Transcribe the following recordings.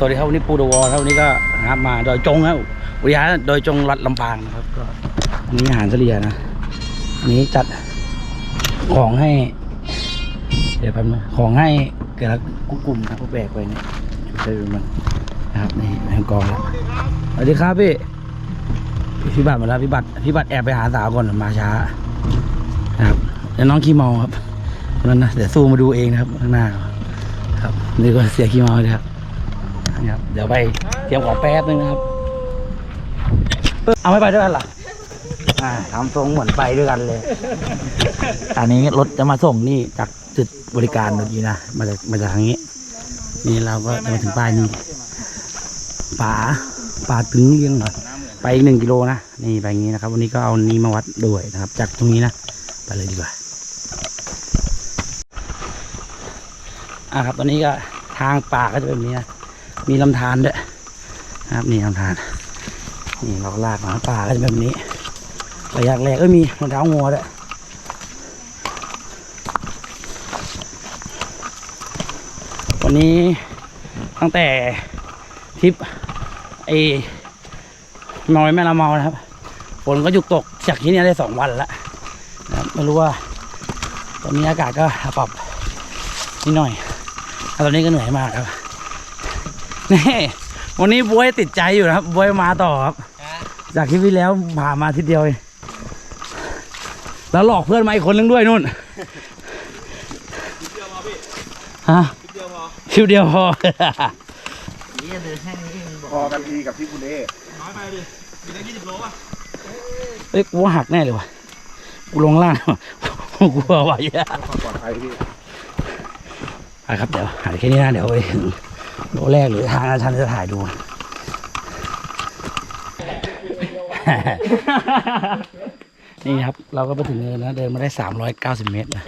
สวัสดีครับวันนี้ปูดวอครับวันนี้ก็นะครับมาดอยจงครับอุทยานดอยจงรัดลำปางนะครับก็อันนี้อาหารเสลียนะอันนี้จัดของให้ เดี๋ยวแป๊บนึงของให้เกิดกลุ่มนะครับพวกแบกไปเนี่ยช่วยดูมันนะครับนี่แมงกองแล้วสวัสดีครับพี่พี่พี่บัตรมาแล้วพี่บัตรพี่บัตรแอบไปหาสาวก่อนมาช้านะครับแล้วน้องขี้เมาครับนั่นนะเดี๋ยวสู้มาดูเองนะครับข้างหน้าครับนี่ก็เสียขี้เมาเลยครับ นี่ครับเดี๋ยวไปเตรียมของแป๊บนึงนะครับ เอาไม่ไปด้วยกันเหรออ่าทำทรงเหมือนไปด้วยกันเลยอันนี้รถจะมาส่งนี่จากจุดบริการเมื่อกี้นะมาจากมาจากทางนี้ นี่เราก็จะมาถึงป้ายนี้ป่าป่าถึงเลี้ยงเหรอไปอีกหนึ่งกิโลนะนี่ไปอย่างนี้นะครับ วันนี้ก็เอานี้มาวัดด้วยนะครับ จากตรงนี้นะไปเลยดีกว่าอะครับตอนนี้ก็ทางป่าก็จะเป็นแบบนี้นะ มีลำธารด้วยครับนี่ลำธารนี่เราลากหมาป่าก็จะเป็นแบบนี้ระยะแรกก็มีรองเท้างัวด้วยวันนี้ตั้งแต่ทริปไอ้นอยแม่ละเมานะครับฝนก็หยุดตกจากที่นี่ได้สองวันแล้วนะไม่รู้ว่าตอนนี้อากาศก็ปรับนิดหน่อยตอนนี้ก็เหนื่อยมากครับ นี่วันนี้บวยติดใจอยู่นะครับบวยมาต่อครับ จากคลิปที่แล้วผ่านมาอาทิตย์เดียวเองแล้วหลอกเพื่อนมาอีกคนนึงด้วยนู่นฮะคิวเดียวพอพอกันทีกับที่คุณเอเอ้ยกูว่าหักแน่เลยว่ะกูลงล่างกูว่าไหวอะความปลอดภัยพี่ไปครับเดี๋ยวหาแค่นี้นะเดี๋ยวไปถึง โลแรกหรือทางอาจารย์จะถ่ายดูนี่ครับ เราก็ไปถึงเนินนะเดินมาได้สามร้อยเก้าสิบเมตรนะ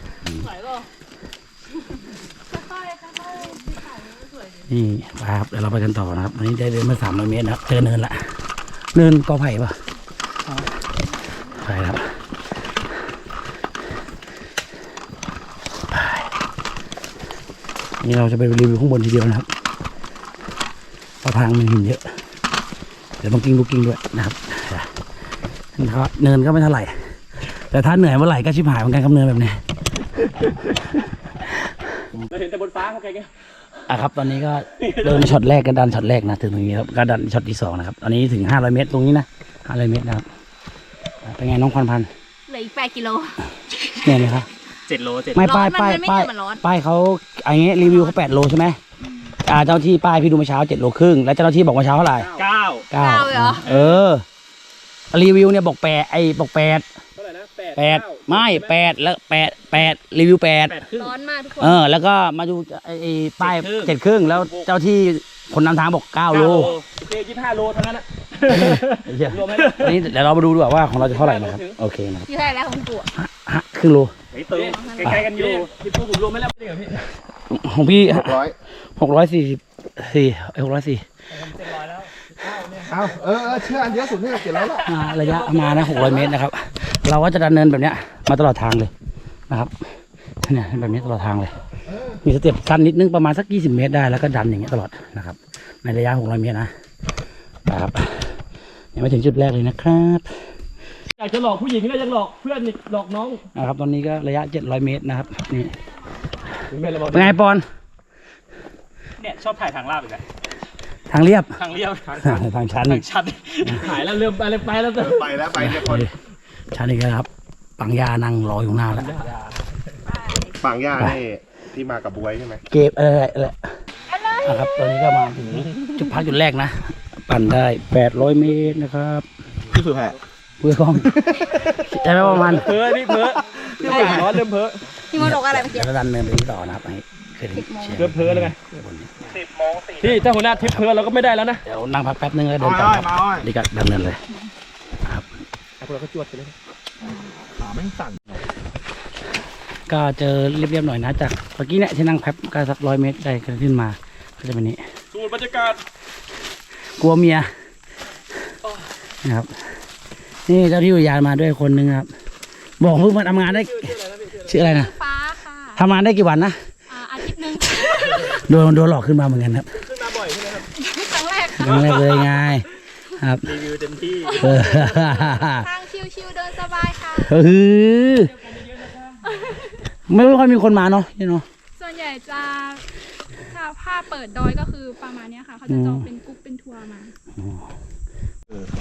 นี่ไปครับเดี๋ยวเราไปกันต่อนะครับอันนี้ได้เดินมาสามร้อยเมตรนะครับเจอเนินละเนินกอไผ่ปะไปครับไปนี่เราจะไปรีวิวข้างบนทีเดียวนะครับ เพราะทางมันหินเยอะ เดี๋ยวต้องกิ้งลูกกิ้งด้วยนะครับนะครับเนินก็ไม่เท่าไหร่ แต่ถ้าเหนื่อยเมื่อไหร่ก็ชิบหายเหมือนกันกับเนินแบบนี้เราเห็นแต่บนฟ้าเขาแกไงอะครับ ตอนนี้ก็เดินช็อตแรกก็ดันช็อตแรกนะถึงตรงนี้ครับก็ดันช็อตที่สองนะครับ ตอนนี้ถึงห้าร้อยเมตรตรงนี้นะห้าร้อยเมตรนะครับอะเป็นไงน้องควันพันธุ์เหลืออีกแปดกิโลเนี่ยไหมครับเจ็ดโลเจ็ดไม่ร้ป้าอยนป้ายมันไม่ป้ายเหมือนร้อนป้ายเขาไอ้เงี้ยรีวิวเขาแปดโลใช่ไหม อ่าเจ้าที่ป้ายพี่ดูเมื่อเช้าเจ็ดโลครึ่งแล้วเจ้าหน้าที่บอกเมื่อเช้าเท่าไหร่เก้าเก้าเก้าเลยเหรอ เออ รีวิวเนี่ยบอกแปดไอ้บอกแปดเท่าไหร่นะแปดแปดเก้าไม่แปดแล้วแปดแปดรีวิวแปดแปดครึ่ง ร้อนมากทุกคน เออ แล้วก็มาดูไอ้ไอ้ป้ายเจ็ดครึ่งเจ็ดครึ่งแล้วเจ้าที่คนนำทางบอกเก้าโลโอเคยี่สิบห้าโลทั้งนั้นอะเหี้ยรวมไหมอันนี้เดี๋ยวเรามาดูดีกว่าว่าของเราจะเท่าไหร่นะครับโอเคนะครับที่เท่าไหร่แล้วของกูอะฮะครึ่งโล ไอ้ตื่นใกล้ๆกันอยู่พี่ปูผมรวมไม่แล้วจริงเหรอพี่ของพี่หกร้อย หกร้อยสี่สิบสี่หกร้อยสี่เจ็ดร้อยแล้วเอาเออเออเชื่ออันเยอะสุดนี่เจ็ดร้อยละอ่าระยะประมาณนะหกร้อยเมตรนะครับ เราก็จะดันเนินแบบเนี้ยมาตลอดทางเลยนะครับเนี่ยแบบนี้ตลอดทางเลย มีสเต็ปสั้นนิดนึงประมาณสักยี่สิบเมตรได้แล้วก็ดันอย่างเงี้ยตลอดนะครับ ในระยะหกร้อยเมตรนะนะครับยังไม่ถึงจุดแรกเลยนะครับอยากจะหลอกผู้หญิงก็ยังหลอกเพื่อนอีกหลอกน้องนะครับ ตอนนี้ก็ระยะเจ็ดร้อยเมตรนะครับนี่ถึงเป็นระบบเป็นไงปอน เนี่ยชอบถ่ายทางลาบอีกแล้วทางเรียบ ทางเรียวทางทางชันทางชัดหายแล้วเริ่มไปแล้วไปแล้วไปแล้วไปเนี่ยคนชันอีกแล้วครับ ปังยานั่งรออยู่หน้าแล้วฝั่งย่านี่ที่มากับบวยใช่ไหมเก็บอะไรอะไรนะครับตอนนี้ก็มาถึงจุดพักจุดแรกนะ ปั่นได้แปดร้อยเมตรนะครับพี่สุแพะเพื่อกล้องได้ไหมประมาณเพ้อนี่เพ้อพี่หมาร้อนเริ่มเพ้อพี่มดบอกอะไรเมื่อกี้เดี๋ยวเราดันเนินไปนี้ต่อนะครับ อันนี้คือชียงเริ่มเพ้อแล้วไงพี่ถ้าหัวหน้าทิปเพ้อเราก็ไม่ได้แล้วนะ เดี๋ยวนั่งพักแป๊บนึงแล้วเดินต่อครับนี่ก็ดันเนินเลยครับเราก็จวดไปเลยขาแม่งสั่นก็เจอเรียบๆหน่อยนะจากเมื่อกี้เนี่ยที่นั่งแป๊บก็สักร้อยเมตรได้ขึ้นมาก็จะเป็นนี้สูตรบรรยากาศกลัวเมียนะครับ นี่เจ้าที่อุทยานมาด้วยคนหนึงครับ บอกเพิ่งมาทำงานได้ชื่ออะไรนะฟ้าค่ะทำงานได้กี่วันนะ อ่าอาทิตย์หนึง โดนโดนหลอกขึ้นมาเหมือนกันครับขึ้นมาบ่อยใช่ไหมครั้งแรกเลยไงครับรีวิวเต็มที่เออทางชิวๆเดินสบายค่ะเออไม่ค่อยมีคนมาเนาะนี่เนาะส่วนใหญ่จะถ้าผ้าเปิดดอยก็คือประมาณเนี้ยค่ะ เขาจะจองเป็นกรุ๊ปเป็นทัวร์มา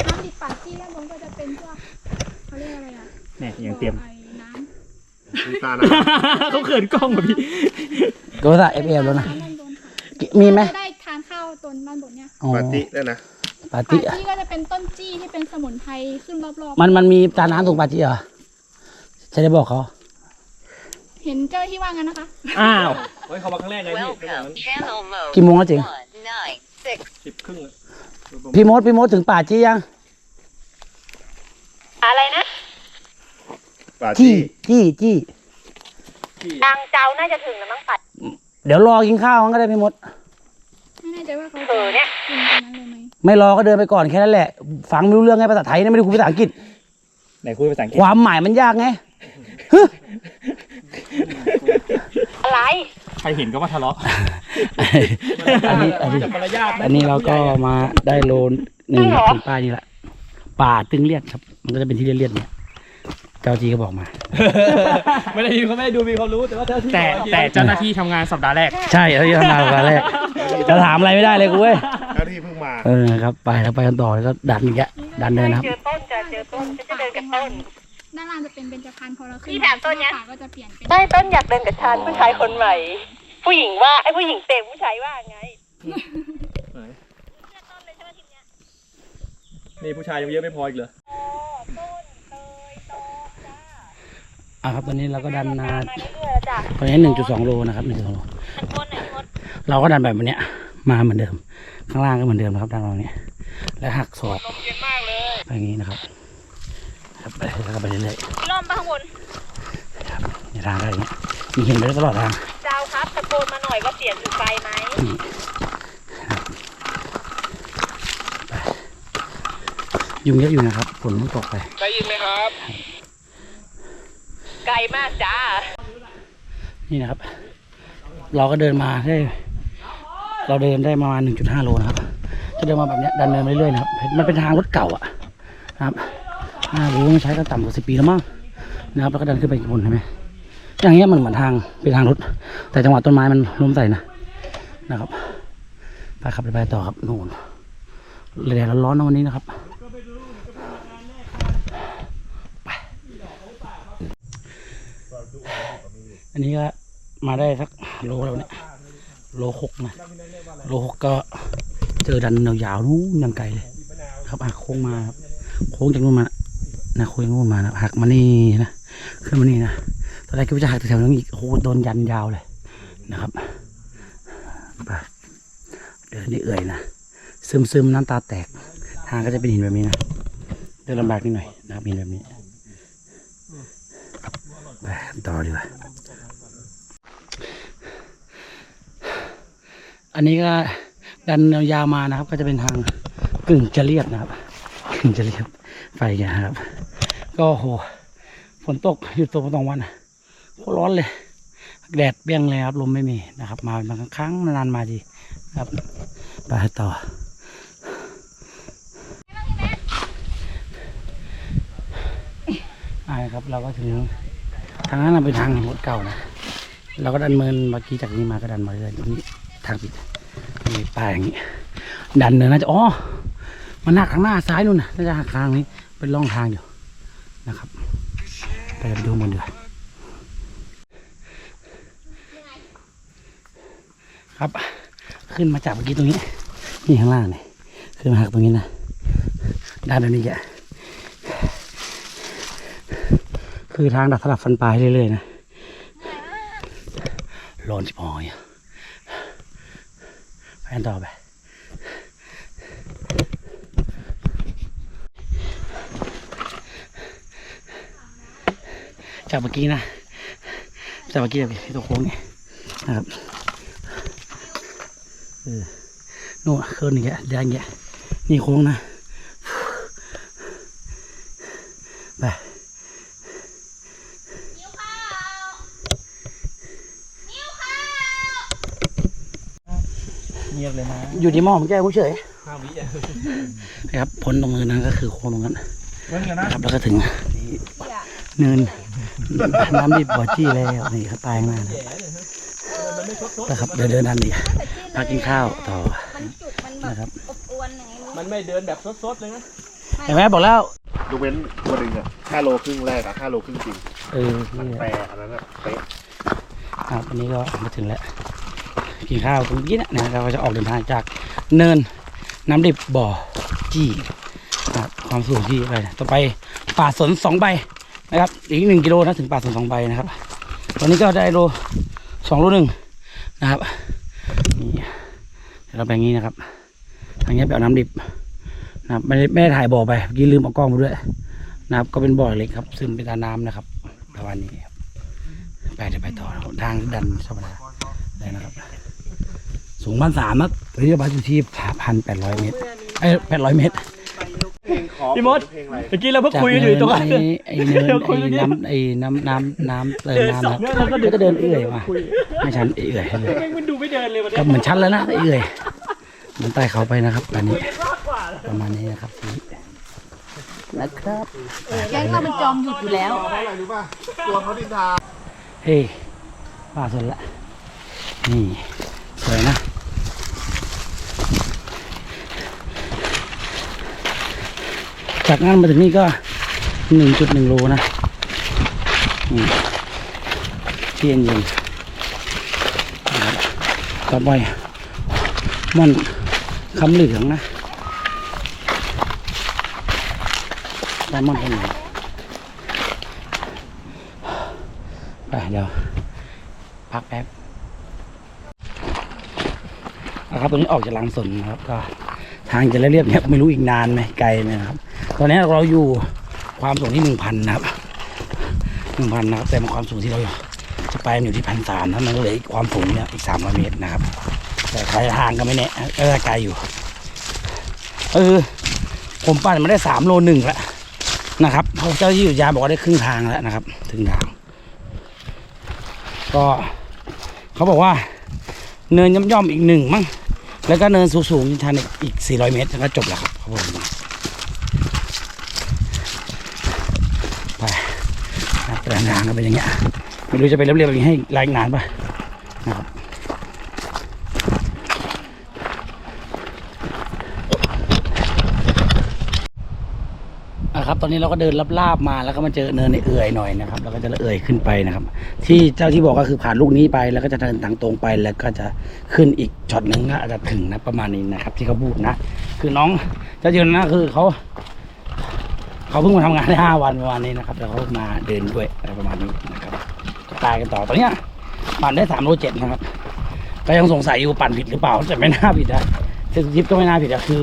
น้ำติดปากที่ด้านบนก็จะเป็นพวกเขาเรียกอะไรอะเนี่ยยังเตรียมไอ้น้มีตานะเขาเขินกล้องว่ะพี่ก็ว่าเอฟเอฟแล้วนะำด้านบนค่ะ มีไหมจะได้ทานข้าวตนด้านบนเนี้ยอ๋อปาติด้วยนะปาปาติ จี้ก็จะเป็นต้นจี้ที่เป็นสมุนไพรขึ้นรอบมันมันมีตาน้ำตรงปาติเหรอใช่ได้บอกเขา ๆ เห็นเจ้าหน้าที่ว่างั้นนะคะ อ้าว เฮ้ยเขามาครั้งแรกไงพี่ Welcome, channel mode กี่โมงแล้วจริง one nine six. สิบครึ่งอะพี่มดพี่มดถึงป่าจี้ยังปาจี้ติจี้จี้นางเจ้าน่าจะถึงแล้วมั้งปัด เดี๋ยวรอกินข้าวกันก็ได้พี่มด ไม่แน่ใจว่าเขาเออเนี่ย กินตรงนั้นเลยไหมไม่รอก็เดินไปก่อนแค่นั้นแหละ ฟังไม่รู้เรื่องไงภาษาไทยนะไม่ได้คุยภาษาอังกฤษ ไหนคุยภาษาอังกฤษความหมายมันยากไง อะไร ใครเห็นก็ว่าทะเลาะ อันนี้อันนี้จากมารยาทะอันนี้เราก็มาได้โลนหนึ่งถึงป้ายนี่แหละป่าตึงเลียดครับ มันก็จะเป็นที่เลียดๆเนี่ย เจ้าจีก็บอกมา ไม่ได้ยินเขาไม่ได้ดูมีความรู้แต่ว่าเจ้าที่แต่แต่เจ้าหน้าที่ทำงานสัปดาห์แรก ใช่แล้วที่ทำงานวันแรกจะถามอะไรไม่ได้เลยกูเว้ยเจ้าที่เพิ่งมา เออครับไปแล้วไปกันต่อแล้วก็ดันอีกแกดันเดินนะครับ เจอต้นจะเจอต้นฉันจะเดินกับต้น ด้านล่างจะเป็นเบญจพรรณพอเราขึ้นพี่ถามต้นยังหาก็จะเปลี่ยนเป็นได้ต้นอยากเดินกับฉันผู้ชายคนใหม่ ผู้หญิงว่าไอ้ผู้หญิงเตะผู้ชายว่าไง นี่ผู้ชายยังเยอะไม่พออีกเหรอ อะครับตอนนี้เราก็ดันมามาเรื่อยๆแล้วจ้ะตอนนี้หนึ่งจุดสองโลนะครับหนึ่งจุดสองโลมันต้นไหนมดเราก็ดันแบบนี้มาเหมือนเดิม ข้างล่างก็เหมือนเดิมนะครับดันมาแบบนี้ แล้วหักศอกไปอย่างนี้นะครับครับไปแล้วก็ไปเรื่อยล่มไปข้างบนๆในทางได้อย่างเงี้ยมีเห็นไปได้ตลอดทางเจ้าครับตะโกนมาหน่อยว่าเสียงอยู่ไกลไหมยุงเยอะอยู่นะครับฝนมันตกไปไไกลมากจ้า นี่นะครับ เราก็เดินมาได้ เราเดินได้ประมาณ1.5 โลนะครับ จะเดินมาแบบนี้ดันเดินไปเรื่อยๆนะครับ มันเป็นทางรถเก่าอะนะครับน่ารู้ว่ามันใช้ก็ต่ำกว่าสิปีแล้วมั้งนะครับ แล้วก็ดันขึ้นไปอีกบนใช่ไหมอย่างเงี้ยมันเหมือนทางเป็นทางรถ แต่จังหวะต้นไม้มันล้มใส่นะนะครับ ไปครับไปต่อครับนู่นเลยแดดร้อนๆนะวันนี้นะครับ นนี้ก็มาได้สักโลแล้วเนี่ยโลหกนะโลหกก็เจอดันยาวๆนู้นยังไกลเลยครับหักโค้งมาครับโค้งจากนู้นมานะโค้งจากนู้นมานะหักมานี่นะขึ้นมานี่นะตอนแรกคิดว่าจะหักแถวๆนั้นอีกโอ้โหโดนยันยาวเลยนะครับเดินนี่เอื่อยนะซึมซึมๆน้ำตาแตก ทางก็จะเป็นหินแบบนี้นะเดินลำบากนิดหน่อยนะครับหินแบบนี้ไปต่อดีกว่า อันนี้ก็ดันยาวมานะครับ ก็จะเป็นทางกึ่งจะเรียบนะครับกึ่งจะเรียบไปแกครับ ก็โหฝนตกหยุดตกมาสองวันโคตรร้อนเลย แดดเปรี้ยงเลยครับลมไม่มีนะครับ มาบางครั้งนานๆมาทีครับไปต่ออ่าครับเราก็ถึงทางนั้นเป็นทางรถเก่านะเราก็ดันเมินเมื่อกี้จากนี้มาก็ดันมาเรื่อยๆนี่ ทางปิดมีป้ายอย่างนี้ ดันเนินน่าจะอ๋อมันหักข้างหน้าซ้ายนู่นนะน่าจะหักทางนี้เป็นร่องทางอยู่นะครับไปดูมันดีกว่าครับ ขึ้นมาจากเมื่อกี้ตรงนี้ นี่ข้างล่างนี่ขึ้นมาหักตรงนี้นะด้านนี้แกคือทางดัดสลับฟันปลายเรื่อยๆนะร้อนชิบหายอะไป กันต่อไปจากเมื่อกี้นะจากเมื่อกี้ที่ตัวโค้งนี่นะครับเออนู่นเคลื่อนอย่างเงี้ยเดินอย่างเงี้ยนี่โค้งนะ ไป เงียบเลยนะ อยู่ที่หม้อผมแก้กูเฉยนะครับพ้นตรงเนินนั้นก็คือโค้งตรงนั้นนะครับแล้วก็ถึงเนินน้ำดิบบ่อจี้แล้วนี่เขาตายข้างหน้านะนะครับเดินเดินดันอีกพักกินข้าวต่อ มันจุดมันแบบนะครับอบอวนอย่างนี้มันไม่เดินแบบสดๆเลยนะ เห็นไหมบอกแล้วยกเว้นตัวหนึ่งอะห้าโลครึ่งแรกอะห้าโลครึ่งจริงเออมันนี่แปรอันนั้นอะเป๊ะ ครับวันนี้ก็มาถึงแล้ว กินข้าวตรงนี้นะนะเราก็จะออกเดินทางจากเนินน้ำดิบบ่อจี้นะครับความสูงที่ไปต่อไปป่าสนสองใบนะครับอีกหนึ่งกิโลนะถึงป่าสนสองใบนะครับ ตอนนี้ก็ได้โลสองโลหนึ่งนะครับนี่เดี๋ยวเราแบ่งนี้นะครับทางนี้ไปเอาน้ำดิบนะครับไม่ได้ไม่ได้ถ่ายบ่อไปเมื่อกี้ลืมเอากล้องมาด้วยนะครับ ก็เป็นบ่อเล็กครับซึ่งเป็นตาน้ำนะครับประมาณนี้ครับไปเดี๋ยวไปต่อทางดันธรรมดา เลยนะครับ สูงพันสามนะตอนนี้เราอยู่ที่พันแปดร้อยเมตรเอ้แปดร้อยเมตรเพลงขอพี่มดเพลงอะไรเมื่อกี้เราเพิ่งจากคุยกันอยู่ตรงนั้นเนินไอ้ไอ้เนินเดี๋ยวคุยไอ้เมื่อกี้น้ำไอ้น้ำน้ำน้ำเติมน้ำนะครับเนี่ยเราก็ก็จะเดินเอื่อยมาไม่ชันเอื่อยเลยแม่งมันดูไม่เดินเลยวันก็นี้เหมือนชันแล้วนะเอื่อยเหมันใต้เขาไปนะครับอันนี้ ประมาณนี้นะครับที่นะครับแก๊งเราเป็นจอมหยุดอยู่แล้วอะไรรู้ป่ะตัวเขาดินทาเฮ้ยป่าสนละ นี่สวยนะจากนั้นมาถึงนี่ก็หนึ่งจุดหนึ่งโลนะนี่ที่เย็นย็นๆต่อไปม่อนคำเหลืองนะไดมอนด์คำเหลืองไปเดี๋ยวพักแป๊บ นะครับตอนนี้ออกจากลังสนครับก็ทางจะเรียบๆเนี่ยไม่รู้อีกนานไหมไกลไหมครับ ตอนนี้เราอยู่ความสูงที่หนึ่งพันนะครับหนึ่งพันนะครับ แต่ความสูงที่เราจะไปมันอยู่ที่พันสามนั้นมันก็เหลยความสูงเนี่ยอีกสามร้อยเมตรนะครับ แต่ใครทางก็ไม่แน่ก็ไกลอยู่ เออ ผมปั่นมาได้สามโลหนึ่งแล้วนะครับเพราเจ้าที่อยู่ยาบอกว่าได้ครึ่งทางแล้วนะครับ ถึงทาง ก็เขาบอกว่า เนินย่อมๆอีกหนึ่งมั้ง แล้วก็เนินสูงๆชันอีก 400 เมตรก็จบแล้วครับครับผมไปนะเดินทางก็เป็นอย่างเงี้ยไม่รู้จะไปเรียบๆอย่างนี้ให้รายนานป่ะนะครับ อะครับ ตอนนี้เราก็เดินลาบๆมาแล้วก็มาเจอเนินในเอื่อยหน่อยนะครับ แล้วก็จะเอื่อยขึ้นไปนะครับ ที่เจ้าที่บอกก็คือผ่านลูกนี้ไปแล้วก็จะเดินทางตรงไปแล้วก็จะขึ้นอีกช็อตหนึ่งก็อาจจะถึงนะประมาณนี้นะครับ ที่เขาพูดนะ คือน้องเจ้าจีนนะคือเขาเขาเพิ่งมาทำงานได้ห้าวันประมาณนี้นะครับ แล้วเขามาเดินด้วยอะไรประมาณนี้นะครับก็ตายกันต่อตอนเนี้ยปั่นได้สามโลเจ็ดนะครับก็ยังสงสัยอยู่ปั่นผิดหรือเปล่าแต่ไม่น่าผิดนะเซนซิทิฟก็ไม่น่าผิดอะคือ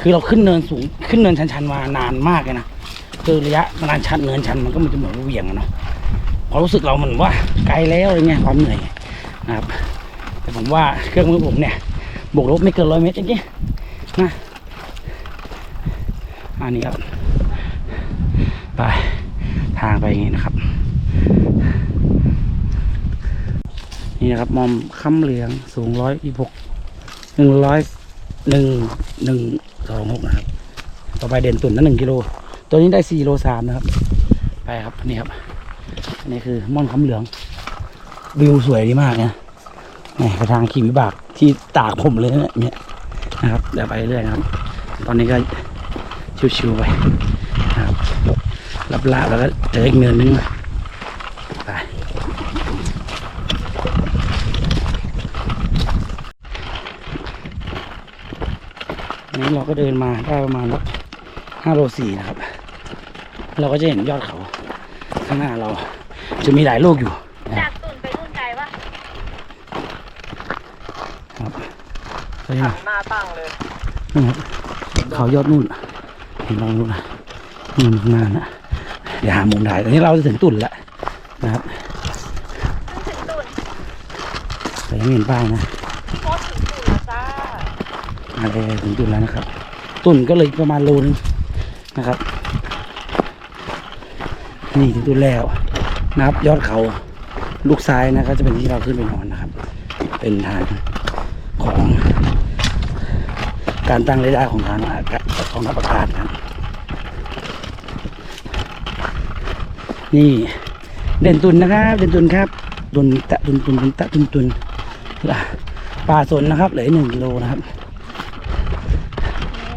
คือเราขึ้นเนินสูงขึ้นเนินชันๆมานานมากเลยนะ คือระยะนานชันเนินชันมันก็มันจะเหมือนเหวี่ยงเนาะความรู้สึกเราเหมือนว่าไกลแล้วอะไรเงี้ยความเหนื่อยนะครับแต่ผมว่าเครื่องมือผมเนี่ยบวกลบไม่เกินร้อยเมตรจริงๆนะอันนี้ครับไปทางไปอย่างงี้นะครับ นี่นะครับมอมค้ำเหลืองสูงร้อยยี่หกหนึ่งร้อยหนึ่งหนึ่งสองหกนะครับ ต่อไปเด่นตุ่นนั้นหนึ่งกิโล ตัวนี้ได้สี่โลสามนะครับ ไปครับนี่ครับอันนี้คือม่อนคำเหลือง วิวสวยดีมากเนะนี่ไปทางขี่วิบากที่ตากผมเลยนะเนี่ยนะครับเดี๋ยวไปเรื่อยนะครับ ตอนนี้ก็ชิวๆไปนะครับรับลาบแล้วก็เจออีกเนินนึงไปนนี้เราก็เดินมาได้ประมาณห้าโลสี่นะครับ เราก็จะเห็นยอดเขาข้างหน้าเรา จะมีหลายลูกอยู่นะจากตุ่นไปนู่นไกลปะครับไปไหนหน้าตั้งเลยนี่ครับเขายอดนู่นเห็นตรงนู้นนะนู่นข้างหน้านะเดี๋ยวหามุมถ่ายตอนนี้เราจะถึงตุ่นแล้วนะครับถึงตุ่นแต่ยังไม่เห็นป้ายนะโคตรถึงตุ่นแล้วจ้ามาเลยถึงตุ่นแล้วนะครับ ตุ่นก็เลยประมาณโลนึงนะครับ นี่ถึงตุ่นแล้วนับยอดเขาลูกซ้ายนะครับจะเป็นที่เราขึ้นไปนอนนะครับ เป็นทางของการตั้งเรดาร์ของทางอากาศของนักประกาศนะครับนี่เด่นตุนนะครับ เด่นตุนครับตุนตะตุนตุนตุนตะตุนตุนล่ะป่าสนนะครับเหลือหนึ่งกิโลนะครับ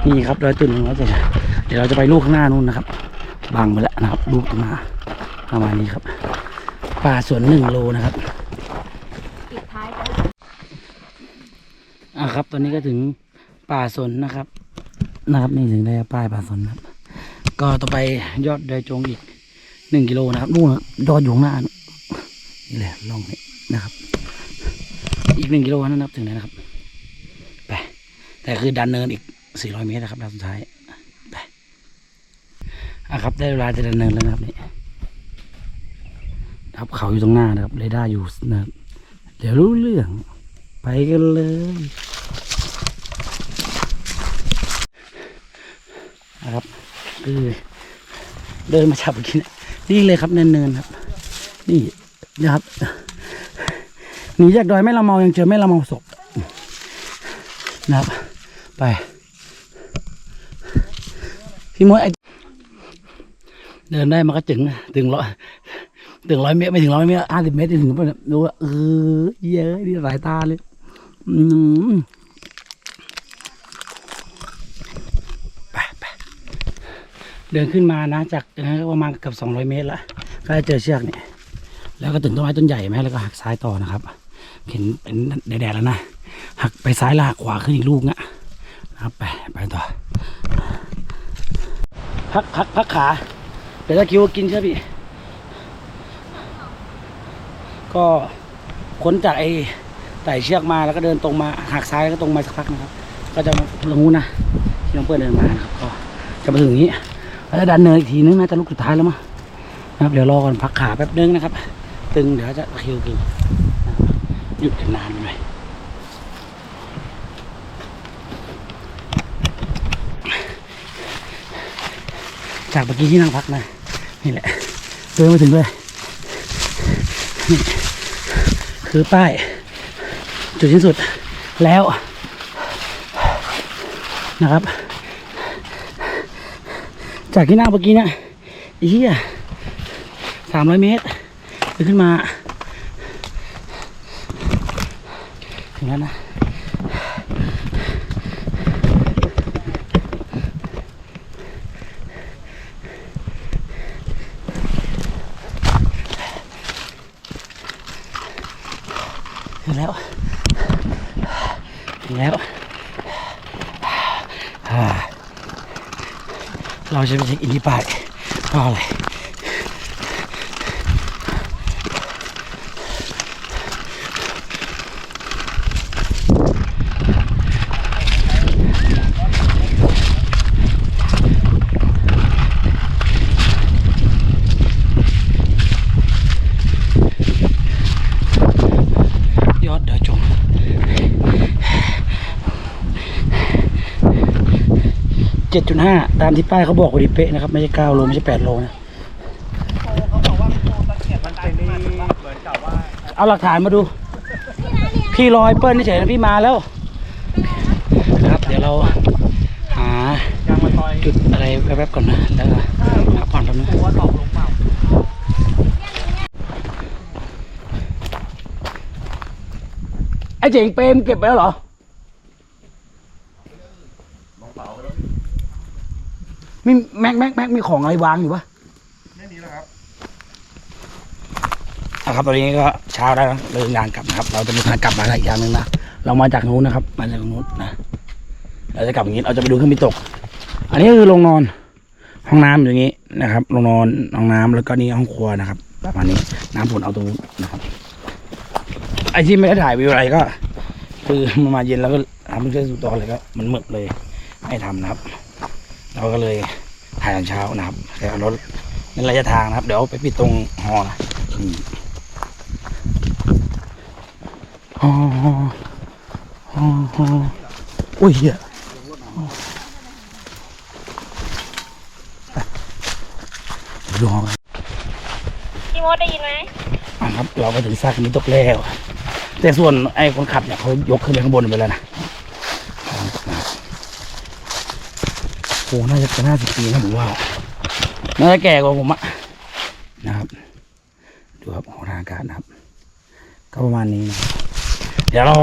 นี่ครับดอยตุนของเราจเดี๋ยวเราจะไปลูกข้างหน้านู้นนะครับ บังไปแล้วนะครับลูกตรงหน้าประมาณนี้ครับป่าสวนหนึ่งโลนะครับปิดท้ายไปอะครับ ตอนนี้ก็ถึงป่าสนนะครับ นะครับนี่ถึงได้ป้ายป่าสนครับ ก็ต่อไปยอดดอยจงอีกหนึ่งกิโลนะครับนู่นะยอดอยู่ข้างหน้านู่นนี่แหละลองนี่นะครับ อีกหนึ่งกิโลนั่นนะครับถึงแล้วนะครับไปแต่คือดันเนินอีกสี่ร้อยเมตรนะครับด้านสุดท้าย อะครับ ได้เวลาจะดันเนินแล้วนะครับนี่ครับเขาอยู่ตรงหน้านะครับเรดาร์อยู่นะครับเดี๋ยวรู้เรื่อง ไปกันเลยนะครับ คือเดินมาจับกินนี่เลยครับเนินๆครับ นี่นะครับหนีจากดอยแม่ละเมายังเจอแม่ละเมาศพนะครับ ไปพี่มดไอ เดินได้มันก็ถึงถึงร้อยถึงร้อยเมตรไม่ถึงร้อยเมตรห้าสิบเมตรถึงปะดูว่าเออเยอะดีสายตาเลยอืมไปไปเดินขึ้นมานะจากประมาณเกือบสองร้อยเมตรละก็จะเจอเชือกเนี่ยแล้วก็ถึงต้นไม้ต้นใหญ่ไหมแล้วก็หักซ้ายต่อนะครับ เห็นเป็นแดดๆแล้วนะหักไปซ้ายลวหักขวาขึ้นอีกลูกนะนะครับไปไปต่อ พักพักพักขา เดี๋ยวถ้าคิวกินใช่พี่ ก็ค้นจากไอ้ไต่เชือกมาแล้วก็เดินตรงมาหักซ้ายแล้วก็ตรงมาสักพักนะครับ ก็จะมาตรงนู้นนะที่น้องเปิ้ลเดินมานะครับก็จะมาถึงนี้แล้วดันเนินอีกทีนึงน่าจะลูกสุดท้ายแล้วมั้งนะครับ เดี๋ยวรอก่อนพักขาแป๊บนึงนะครับ ตึงเดี๋ยวจะคิวกินหยุดกันนานไปหน่อยจากเมื่อกี้ที่นั่งพักนะ นี่แหละเดินมาถึงเลยนี่คือป้าย จุดสิ้นสุดแล้วนะครับ จากที่หนั่งเมื่อกี้เนี่ยอีเหี้ยสามร้อยเมตรเดินขึ้นมา ถึงแล้วนะ ถึงแล้ว ถึงแล้วอ่า เราจะไปเจ็ดจุดห้าตามที่ป้ายเขาบอกวิดีเป๊ะนะครับ ไม่ใช่เก้าโล ไม่ใช่แปดโลนะเอาหลักฐานมาดู พี่ลอยเปิ้ลนี่เฉยๆนะพี่มาแล้วนะครับ เดี๋ยวเราหาจุดอะไรแวบๆก่อนนะแล้วพักผ่อนแป๊บนะไอ้เจ๋งเปมเก็บไปแล้วเหรอ มีแม็กแม็กแม็กมีของอะไรวางอยู่ปะไม่มีแล้วครับอะครับตอนนี้ก็เช้าแล้วนะเดินทางกลับนะครับ เราจะมีทางกลับมาอีกอย่างหนึ่งนะเรามาจากนู้นนะครับ มาจากนู้นนะเราจะกลับอย่างนี้เราจะไปดูเครื่องบินตก อันนี้คือโรงนอนห้องน้ำอย่างนี้นะครับโรงนอนห้องน้ำแล้วก็นี่ห้องครัวนะครับประมาณนี้น้ำฝนเอาตรงนู้นนะครับไอ้ที่ไม่ได้ถ่ายวิวอะไรก็ คือมันมาเย็นแล้วก็ทำเรื่องสุดตอนเลยก็มันมืดเลยไม่ทำนะครับ เราก็เลยถ่ายตอนเช้านะครับแต่เอารถในระยะทางนะครับ เดี๋ยวไปปิดตรงหอนะอืมหอหอหอหออุ้ยเหี้ยไปดูหอกันพี่มดได้ยินไหมอะครับ เราก็ถึงซากนี้ตกแล้ว แต่ส่วนไอ้คนขับเนี่ยเขายกขึ้นไปข้างบนไปแล้วนะ โอ้น่าจะจะห้าสิบปีนะผมว่าน่าจะแก่กว่าผมอะนะครับ ดูครับของทางอากาศนะครับ ก็ประมาณนี้นะเดี๋ยวเรา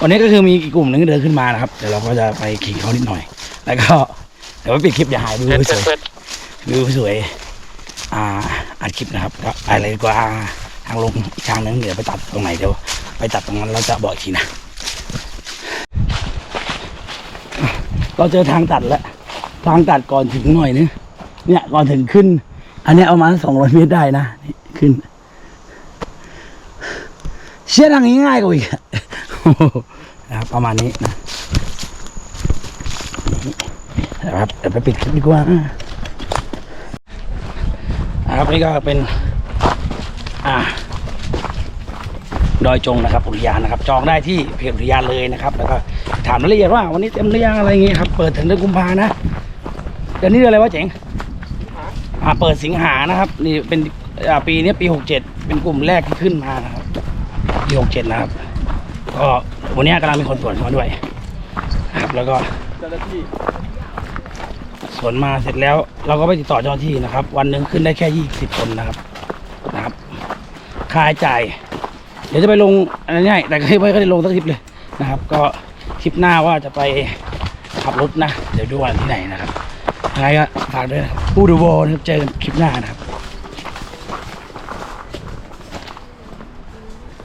วันนี้ก็คือมีอีกกลุ่มหนึงเดินขึ้นมานะครับ เดี๋ยวเราก็จะไปขี่เขานิดหน่อย แล้วก็เดี๋ยวไปปิดคลิปอย่าหายวิวสวยวิวสวย อ่าอัดคลิปนะครับก็ไปเลยดีกว่าทางลงอีกทางหนึงเดี๋ยวไปตัดตรงไหนเดี๋ยวไปตัดตรงนั้นเราจะบอกทีนะ เราเจอทางตัดแล้ว ทางตัดก่อนถึงหน่อยนึงเนี่ยก่อนถึงขึ้น อันนี้เอามาสองร้อยเมตรได้นะนี่ขึ้น เชื่อทางนี้ง่ายกว่าอีกนะครับประมาณนี้นะนะครับเดี๋ยวไปปิดคลิปดีกว่านะครับนี่ก็เป็น อ่าดอยจงนะครับอุทยานนะครับ จองได้ที่เพจอุทยานเลยนะครับ แล้วก็ถามรายละเอียดว่าวันนี้เต็มหรือยังอะไรอย่างงี้ครับ เปิดถึงเดือนกุมภานะ เดือนนี้เดือนอะไรวะเจ๋งอ่าเปิดสิงหานะครับ นี่เป็นอ่าปีนี้ปีหกเจ็ดเป็นกลุ่มแรกที่ขึ้นมานะครับปีหกเจ็ดนะครับ ก็วันนี้กำลังมีคนตรวจมาด้วยนะครับ แล้วก็สวนมาเสร็จแล้ว เราก็ไปติดต่อเจ้าหน้าที่นะครับ วันหนึ่งขึ้นได้แค่ยี่สิบคนนะครับนะครับค่าใช้จ่ายเดี๋ยวจะไปลงอันนี้แต่ก็ไม่ค่อยได้ลงสักทริปเลยนะครับ ก็ทริปหน้าว่าจะไปขับรถนะ เดี๋ยวดูวันที่ไหนนะครับ ยังไงก็ฝากด้วยนะครับอูดูโบนะครับเจอกันคลิปหน้านะครับ